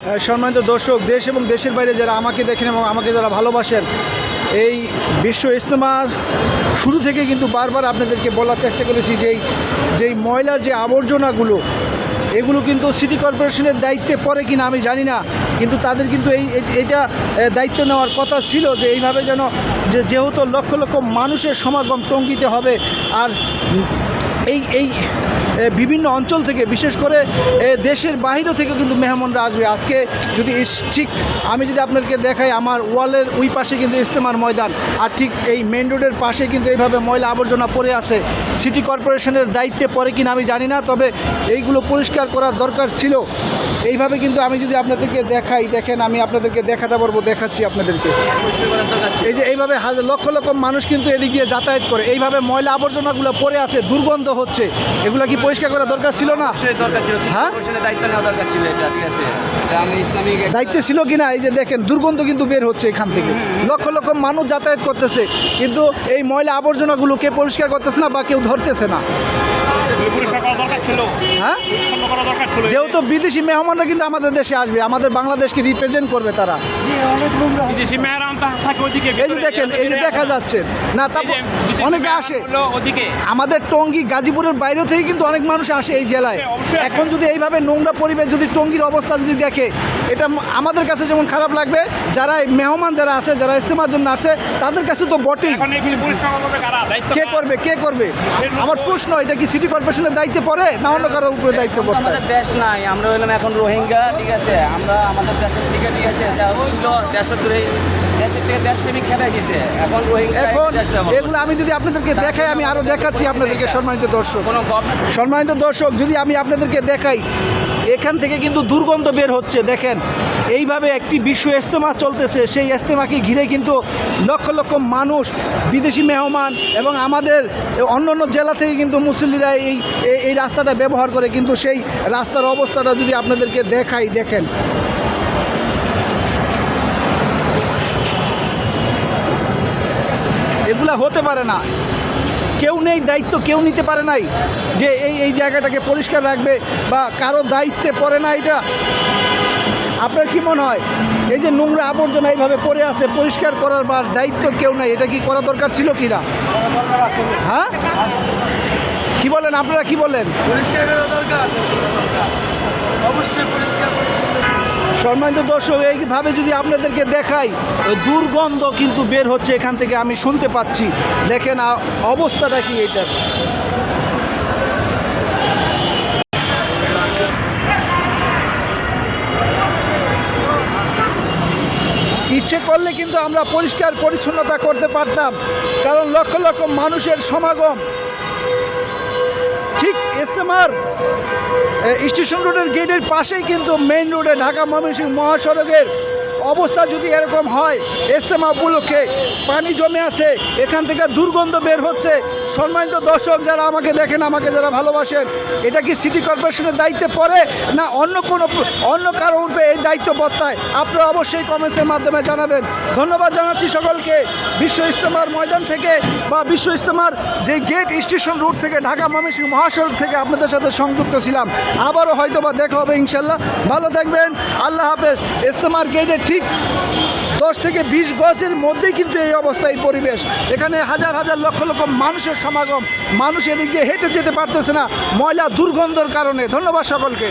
সম্মানিত দর্শক, দেশ এবং দেশের বাইরে যারা আমাকে দেখেন এবং আমাকে যারা ভালোবাসেন, এই বিশ্ব ইজতেমার শুরু থেকে কিন্তু বারবার আপনাদেরকে বলার চেষ্টা করেছি যে এই- যেই ময়লার যে আবর্জনাগুলো, এগুলো কিন্তু সিটি কর্পোরেশনের দায়িত্বে পড়ে কিনা আমি জানি না, কিন্তু তাদের কিন্তু এই এটা দায়িত্ব নেওয়ার কথা ছিল যে এইভাবে যেন, যে যেহেতু লক্ষ লক্ষ মানুষের সমাগম টঙ্গিতে হবে, আর এই এই বিভিন্ন অঞ্চল থেকে, বিশেষ করে দেশের বাইরেও থেকে কিন্তু মেহমানরা আসবে। আজকে যদি ঠিক আমি যদি আপনাদেরকে দেখাই, আমার ওয়ালের ওই পাশে কিন্তু ইস্তেমার ময়দান। আর ঠিক এই মেন রোডের পাশে কিন্তু এইভাবে ময়লা আবর্জনা পড়ে আছে। সিটি কর্পোরেশনের দায়িত্বে পরে কিনা আমি জানি না, তবে এইগুলো পরিষ্কার করার দরকার ছিল। এইভাবে কিন্তু আমি যদি আপনাদেরকে দেখাই দেখেন আমি আপনাদেরকে দেখাতে পারব দেখাচ্ছি আপনাদেরকে। এই যে এইভাবে লক্ষ লক্ষ মানুষ কিন্তু এদিক দিয়ে যাতায়াত করে। এইভাবে ময়লা আবর্জনাগুলো পড়ে আছে দুর্গন্ধ হচ্ছে। এগুলো কি পরিষ্কার করা দরকার ছিল না? দরকার ছিল। হ্যাঁ? দায়িত্ব নেওয়া দরকার ছিল এটা ঠিক আছে। দায়িত্বে ছিল কি না এই যে দেখেন দুর্গন্ধ কিন্তু বের হচ্ছে এখান থেকে। লক্ষ লক্ষ মানুষ যাতায়াত করতেছে কিন্তু এই ময়লা আবর্জনাগুলো কে পরিষ্কার করতেছে না বা কেউ ধরতেছে না? হ্যাঁ? যেহেতু বিদেশি মেহমানরা কিন্তু আমাদের দেশে আসবে আমাদের বাংলাদেশকে রিপ্রেজেন্ট করবে তারা। এই যে দেখেন এই যে দেখা যাচ্ছে। না তা এই যে বিদেশি অনেকে আসে। ওদিকে। আমাদের টঙ্গী গাজীপুরের বাইরে থেকে কিন্তু অনেক মানুষ আসে এই জেলায়। এখন যদি এইভাবে নোংরা পরিবেশ যদি টঙ্গীর অবস্থা যদি দেখে এটা আমাদের কাছে যেমন খারাপ লাগবে যারা মেহমান যারা আছে যারা ইস্তেমার জন্য আসে তাদের কাছে তো বটেই। কে করবে কে করবে? আমার প্রশ্ন এটা কি সিটি কর্পোরেশনের দায়িত্বে পড়ে না অন্য কারোর উপরে দায়িত্ব পড়ে আমাদের দেশ নাই আমরা হইলাম এখন রোহিঙ্গা ঠিক আছে? আমরা আমাদের দেশের থেকে ঠিক আছে ছিল দেশের এখন এগুলো আমি যদি আপনাদেরকে দেখাই আমি আরও দেখাচ্ছি আপনাদেরকে সম্মানিত দর্শক। কোনো সম্মানিত দর্শক যদি আমি আপনাদেরকে দেখাই এখান থেকে কিন্তু দুর্গন্ধ বের হচ্ছে দেখেন। এইভাবে একটি বিশ্ব ইস্তেমা চলতেছে। সেই ইস্তেমাকে ঘিরে কিন্তু লক্ষ লক্ষ মানুষ, বিদেশি মেহমান এবং আমাদের অন্য অন্য জেলা থেকে কিন্তু মুসল্লিরা এই- এই রাস্তাটা ব্যবহার করে কিন্তু সেই রাস্তার অবস্থাটা যদি আপনাদেরকে দেখাই, দেখেন। এগুলা হতে পারে না। কেউ নেই, দায়িত্ব কেউ নিতে পারে নাই যে এই এই জায়গাটাকে পরিষ্কার রাখবে বা কারও দায়িত্বে পড়ে না এটা। আপনার কি মনে হয়? এই যে নোংরা আবর্জনা এইভাবে পড়ে আছে পরিষ্কার করার বা দায়িত্ব কেউ নাই এটা কি করা দরকার ছিল কি না? হ্যাঁ? কি বলেন আপনারা কি বলেন? সম্মানিত দর্শক এইভাবে যদি আপনাদেরকে দেখাই ওই দুর্গন্ধ কিন্তু বের হচ্ছে এখান থেকে আমি শুনতে পাচ্ছি। দেখেন অবস্থাটা কি এইটার? ইচ্ছে করলে কিন্তু আমরা পরিষ্কার পরিচ্ছন্নতা করতে পারতাম। কারণ লক্ষ লক্ষ মানুষের সমাগম ঠিক ইস্তেমার স্টেশন রোডের গেটের পাশেই কিন্তু মেইন রোডে ঢাকা ময়মনসিংহ মহাসড়কের অবস্থা যদি এরকম হয়, ইস্তেমা উপলক্ষে পানি জমে আছে, এখান থেকে দুর্গন্ধ বের হচ্ছে। সম্মানিত দর্শক যারা আমাকে দেখেন, আমাকে যারা ভালোবাসেন, এটা কি সিটি কর্পোরেশনের দায়িত্বে পড়ে না অন্য কোনো অন্য কারও উপরে এই দায়িত্ব বর্তায়? আপনারা অবশ্যই কমেন্টসের মাধ্যমে জানাবেন। ধন্যবাদ জানাচ্ছি সকলকে। বিশ্ব ইস্তেমার ময়দান থেকে বা বিশ্ব ইস্তেমার যে গেট স্টেশন রোড থেকে ঢাকা ময়মনসিংহ মহাসড়ক থেকে আপনাদের সাথে সংযুক্ত ছিলাম। আবারও হয়তো বা দেখা হবে ইনশাল্লাহ। ভালো থাকবেন। আল্লাহ হাফেজ। ইস্তেমার গেটে ঠিক দশ থেকে বিশ গজের মধ্যে কিন্তু এই অবস্থা এই পরিবেশ। এখানে হাজার হাজার লক্ষ লক্ষ মানুষের সমাগম। মানুষ এদিক দিয়ে হেঁটে যেতে পারতেছে না। ময়লা দুর্গন্ধর কারণে। ধন্যবাদ সকলকে।